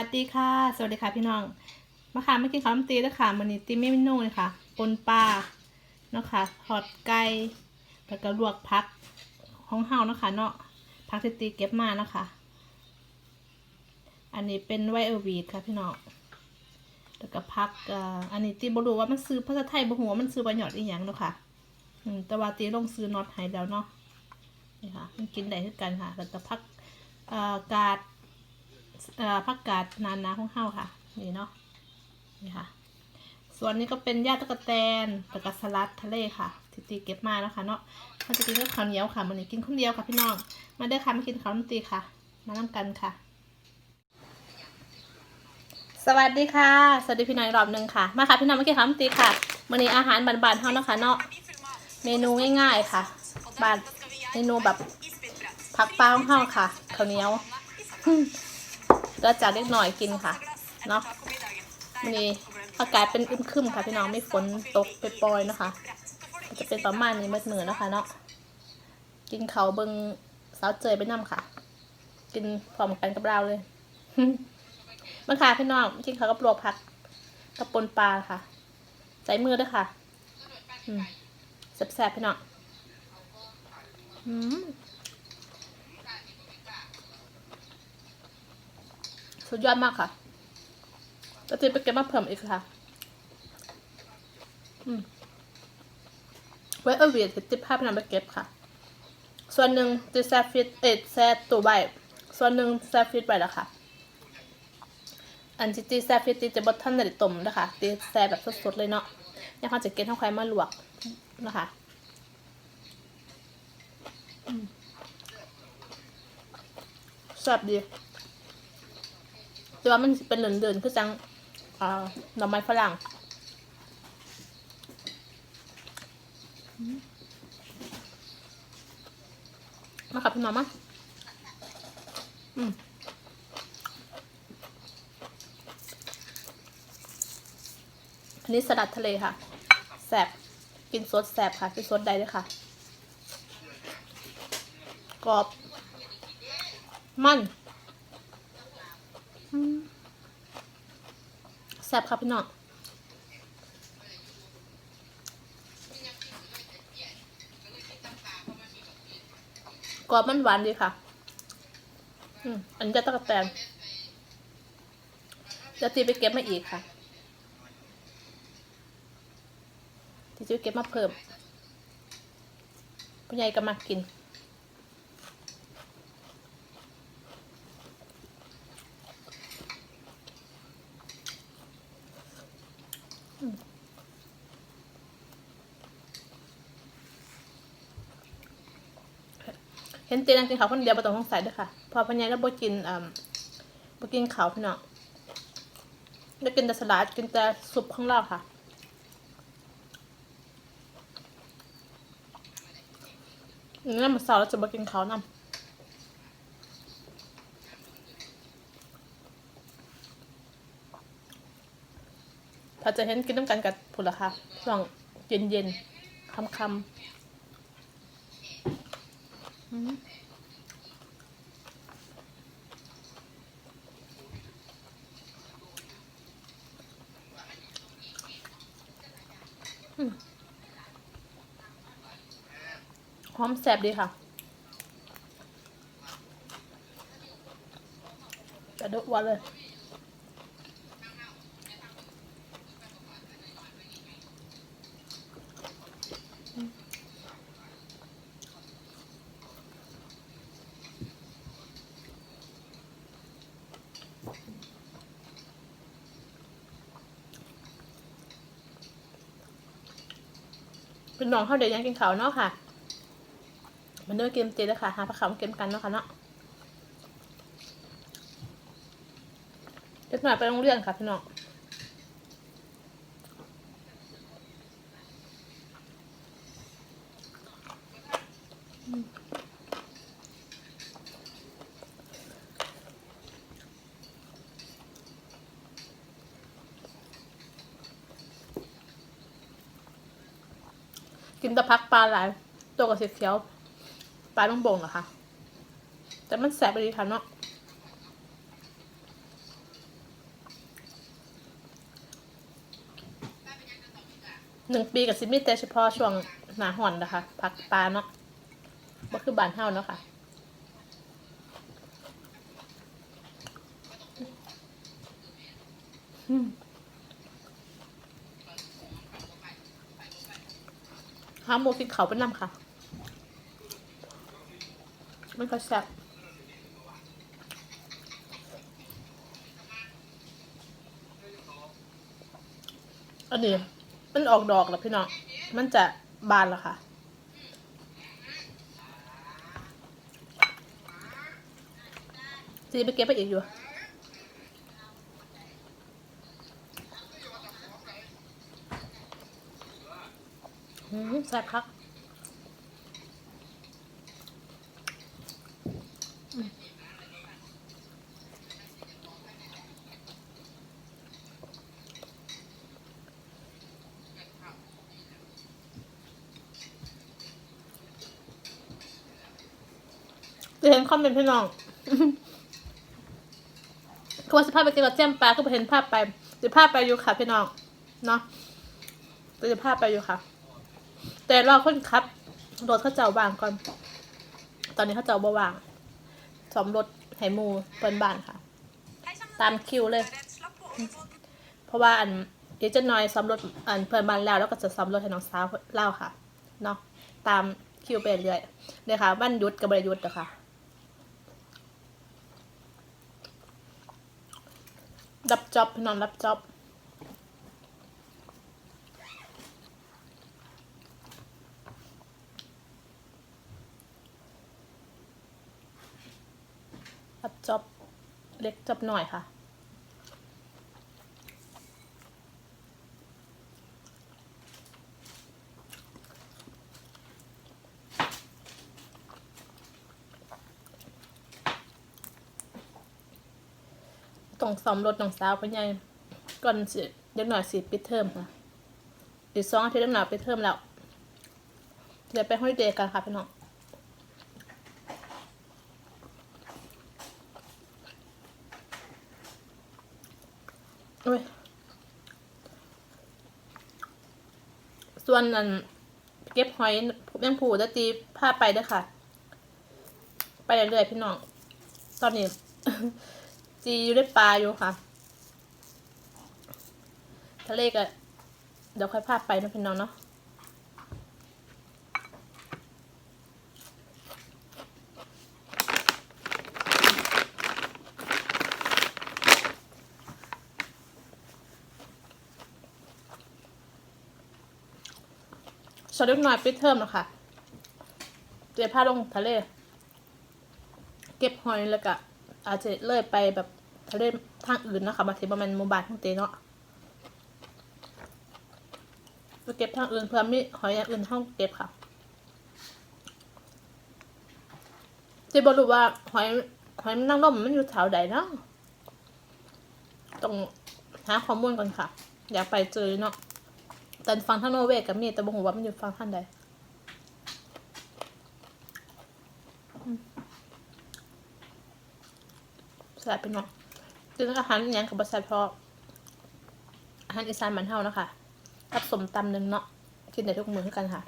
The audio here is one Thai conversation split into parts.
วัสดีค่ะ สวัสดีค่ะพี่น้องมาค่ะมากินข้าวน้ำตีแล้วค่ะมันนี้ตีไม่เมนูเลยค่ะปนปลาเนาะค่ะทอดไก่แล้วก็ลวกพักของเฮาเนาะค่ะเนาะพักที่ตีเก็บมาเนาะค่ะอันนี้เป็นไวเออร์วีดค่ะพี่น้องแล้วก็พักอันนี้ตีบ่รู้ว่ามันซื้อภาษาไทยบ่ฮู้ว่ามันซื้อใบหยอดอีหยังเนาะค่ะอืมแต่ว่าตีลงซื้อน็อตให้แล้วเนาะนี่ค่ะมันกินได้คือกันค่ะแล้วก็พักกาด ผักกาดนานนาของเฮาค่ะ นี่เนาะนี่ค่ะ ส่วนนี้ก็เป็นย่าตะกะแตนแล้วก็สลัดทะเลค่ะที่ตีเก็บมาแล้วค่ะเนาะมันจะกินกับข้าวเหนียวค่ะมันนี้กินข้าวเหนียวค่ะพี่น้องมาเด้อค่ะมากินข้าวน้ำตีค่ะ มาน้ำกันค่ะ สวัสดีค่ะ สวัสดีพี่น้องอีกรอบหนึ่งค่ะ มาค่ะพี่น้องมากินข้าวน้ำตีค่ะวันนี้อาหารบานๆเฮาเนาะค่ะเนาะเมนูง่ายๆค่ะบานเมนูแบบผักปลาของเฮาค่ะข้าวเหนียว ก็จาเล็กหน่อยกินค่ะเนาะวันนี้อากาศเป็นอึมครึมค่ะพี่น้องไม่ฝนตกไปปล่อยนะคะจะเป็นประมาณนี้มื่อมือนะคะเนาะกินเขาเบิงสาวเจยไปน้ำค่ะ กินพร้อมกันกับเราเลยมาค่ะพี่น้องกินเขากับลวกผักกับปนปลาค่ะใส่มือด้วยค่ะแซ่บๆพี่น้องอืม สุดยอดมากค่ะแล้วจะไปเก็บมาเพิ่มอีกค่ะ อืมไว้เอาเวียดติดภาพนำไปเก็บค่ะ ส่วนหนึ่งจะแซฟฟิตเอ็ดแซตตัวใบส่วนหนึ่งแซฟฟิตไปแล้วค่ะ อันที่ตีแซฟฟิตตีจะบดท่านในต้มนะคะตีแซแบบสดๆเลยเนาะยังเขาจะเก็บทั้งควายมาลวกนะคะแซ่บดี แต่ว่ามันเป็นเดินๆคือจังอ่าหน่อไม้ฝรั่งมาค่ะพี่น้องมาอืมอันนี้สลัดทะเลค่ะ แสบกินสดแสบค่ะ กินสดได้เลยค่ะ กรอบ มัน แซ่บครับพี่น้องกรอบมันหวานดีค่ะ อืมอันนี้จะตะกแตนจะตีไปเก็บมาอีกค่ะที่จะไปเก็บมาเพิ่มผู้ใหญ่ก็มากิน เห็นเตีนังกินข้าวคนเดียวประต้องสงสัยด้วยค่ะ พอพันยายแล้วบ่กินอ่าบ่กินข้าวพี่น้องแล้วกินแต่สลัดกินแต่ซุปของเรางค่ะนี่มันเสาร์เราจะบ่กินข้าวนำ ถ้าจะเห็นกินน้ำกันกับผุนละค่ะช่วงเย็นเย็นๆคำๆอืมหอมแซ่บดีค่ะ จะดุวันเลย เป็นน้องเขาเดี๋ยวยังกินข้าวเนาะค่ะ มันเนื้อเกมเจแล้วค่ะหาผักขาวมาเกมกันเนาะค่ะเนาะเด็กหน่อยไปโรงเรียนค่ะพี่น้อง กินตะพักปลาหลายตัวกับเสียเขียวปลาต้องบ่งเหรอคะแต่มันแสบไปดีค่ะเนาะหนึ่งปีกับซิมิแต่เฉพาะช่วงหนาห่อนนะคะพักปลาเนาะมันคือบานเท่าเนาะคะ่ะอืม้าหมูกินเขาเป็นน้ำค่ะ มันก็แซ่บอันนี้มันออกดอกแล้วพี่น้อง มันจะบานแล้วค่ะ จีไปเก็บไปอีกอยู่ อืม แซ่บครับจะเห็นคอมเมนต์พี่น้องคือว่าสภาพไปกินกับเจียมปลาก็ไปเห็นภาพไปจะภาพไปอยู่ค่ะพี่น้อง เนาะจะภาพไปอยู่ค่ะ แต่รอคนครับรถเขาเจ้าบางก่อน ตอนนี้เขาเจ้าบ่วางสอมรถไหมูเปิ้นบ้านค่ะ ตามคิวเลย เพราะว่าอันเดี๋ยวจะน้อยซ้อมรถอันเพื่อนบ้านแล้วแล้วก็จะซ้อมรถให้น้องสาวเล่าค่ะเนาะตามคิวไปเรื่อยเนี่ยค่ะบ้านยุดกับบรยุทธ์นะคะรับจ็อบนองรับจ็อบ รับจอบเล็กจอบหน่อยค่ะ ต้องซ้อมรถน้องสาวเพิ่นใหญ่ก่อนสิเด็กหน่อยสิปิดเทอมค่ะอีกสองอาทิตย์เด็กหน่อยปิดเทอมแล้วเดี๋ยวไปฮอลิเดย์กันค่ะพี่น้อง โอ้ย ส่วนอันเก็บหอยแมงผูจะตีผ้าไปด้วยค่ะ ไปเรื่อยๆพี่น้อง ตอนนี้จีอยู่ได้ปลาอยู่ค่ะ ทะเลก็เดี๋ยวค่อยพาไปนะพี่น้องเนาะ สวัสดีหน่อยปิดเทอมแล้วค่ะเดี๋ยวพาลงทะเล เก็บหอยแล้วก็อาจจะเลื่อยไปแบบทะเลทางอื่นนะคะมาเที่ประมาณหมู่บ้านของเตเนาะไปเก็บทางอื่นเพื่อมีหอยอย่างอื่นห้องเก็บค่ะเจะบอกรู้ว่าหอยหอยนางรมมันอยู่แถวใดเนาะต้องหาข้อมูลก่อนค่ะ อยากไปเจอเนาะ แต่ฟังทางโนอร์เวย์กับมีแต่บอกว่ามันอยู่ฟังท่านใดแซ่บเป็นเนาะจึงอาหารอหยังกับบะแซ่บเพราะอาหารอีสานบ้านเฮานะคะกับสมตำหนึ่งเนาะกินได้ทุกมื้อคือกันค่ะ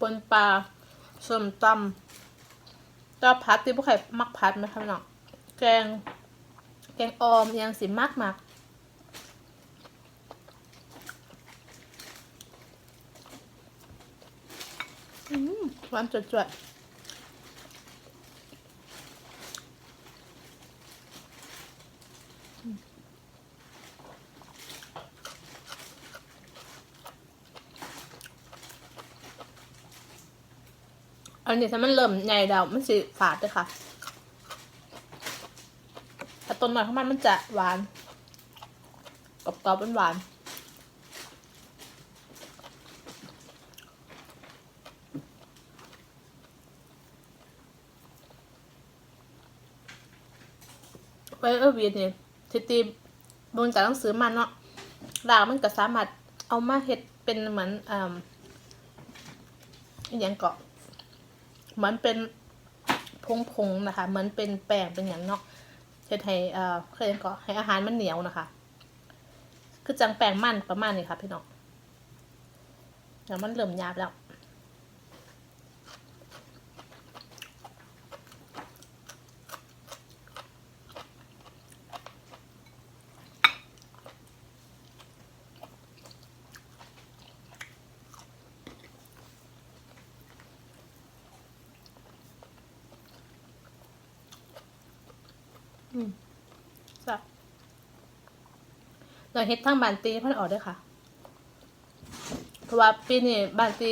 ปนปลาสมตำก็พัดที่พวกใครมักพัดไหมคะน้อง แกง แกงออมยังสิมากมากอืมหวานจวดๆอันนี้ถ้ามันเริ่มใหญ่แล้วมันสิฝาดเลยค่ะ ถ้าต้นหน่อยของมันมันจะหวานกรอบๆหวานไปเออเวียนเนี่ยทิตีบนจากหนังสือมันเนาะลาวมันก็สามารถเอามาเฮ็ดเป็นเหมือนอ่าอย่างเกาะเหมือนเป็นพงๆนะคะ เหมือนเป็นแป้งเป็นอย่างเนาะ เฮ็ดให้เอ่อเคยก็ให้อาหารมันเหนียวนะคะ คือจังแปลงมันประมาณนี้ค่ะพี่น้องแล้วมันเริ่มหยาบแล้ว อืมจ้ะเราเฮ็ดทั้งบานตีพิ่นออกด้วยค่ะ เพราะว่าปีนี้บานตี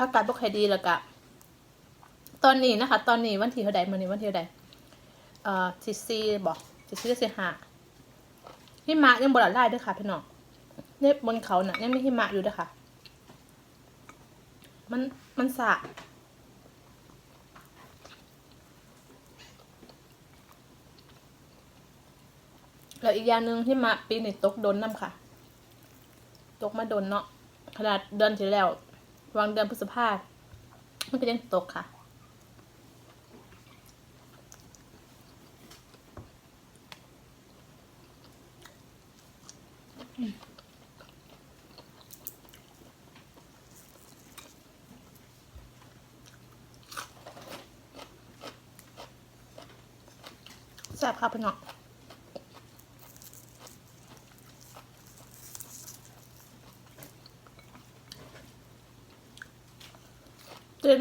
อากาศบ่ค่อยดีแล้วก็ตอนนี้นะคะ ตอนนี้วันที่เท่าใดมื้อนี้วันที่เท่าใดเอ่อที่สี่บ่ที่สี่ที่ห้าหิมะยังบ่ละลายเด้วยค่ะพี่น้องเนี่ยบนเขาน่ะยังมีหิมะอยู่ด้วยค่ะ มันมันสะ แล้วอีกอย่างหนึ่งที่มาปีนี้ตกโดนน้ำค่ะ ตกมาโดนเนาะขนาดเดือนที่แล้ว วางเดือนพฤษภามันก็ยังตกค่ะแซ่บค่ะพี่น้อง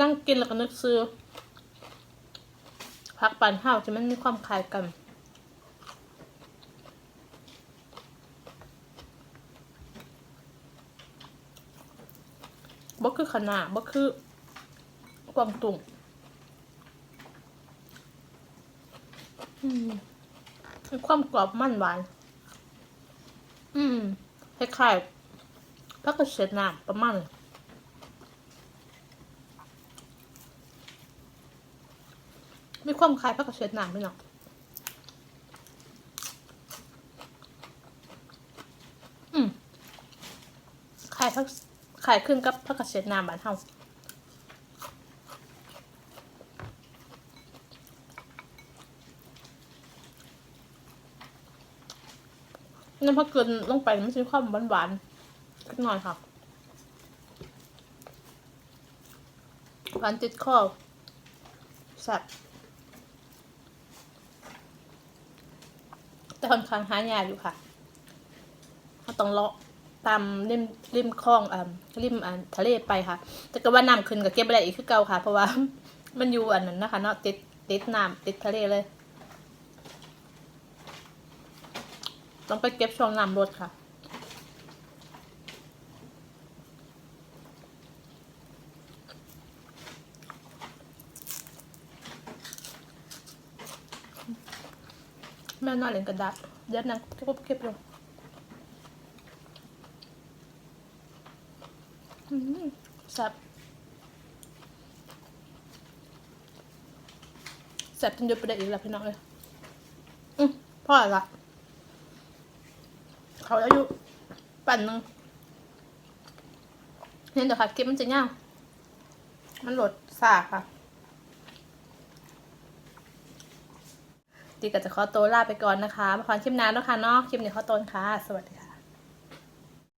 นั่งกินแล้วก็นึกซื้อพักปันห้าวจะมันมีความคล้ายกัน บ่คือขนาบ่คือกวางตุงอืมความกรอบมันหวาน อืมคล้ายๆพักกระเฉดน้ำประมาณ มีความคล้ายผักกระเฉดหนามพี่น้องอืมคล้ายผักคล้ายขึ้นกับผักกระเฉดหนามบ้านเฮาน้ำผักเกินลงไปมันจะมีความหวานๆขึ้นหน่อยค่ะหวานติดคอแซ่บ ค่อนข้างหายากอยู่ค่ะเขาต้องเลาะตามริมริมคลองอ่าริมอ่าทะเลไปค่ะ แต่ก็ว่าน้ำขึ้นกับเก็บอะไรอีกคือเก่าค่ะ เพราะว่ามันอยู่อันนั้นนะคะเนาะติดติดน้ำติดทะเลเลย ต้องไปเก็บช่วงน้ำลดค่ะ ม่น่าเล่นกระดาษเดี๋ยวนั่งเก็บเก็บอยู่อืมแซ่บแซ่บจนยุดไปได้อีกแล้วพี่น้องเลยอืมพ่อละเขาอายุปั่นหนึ่งเนี่ยเดี๋ยวค่ะเก็บมันจะยามันหลดสากค่ะ ตีก็จะขอตัวลาไปก่อนนะคะมาฟังคลิปหน้านะค่ะเนาะคลิปนี้ขอตัวค่ะ สวัสดี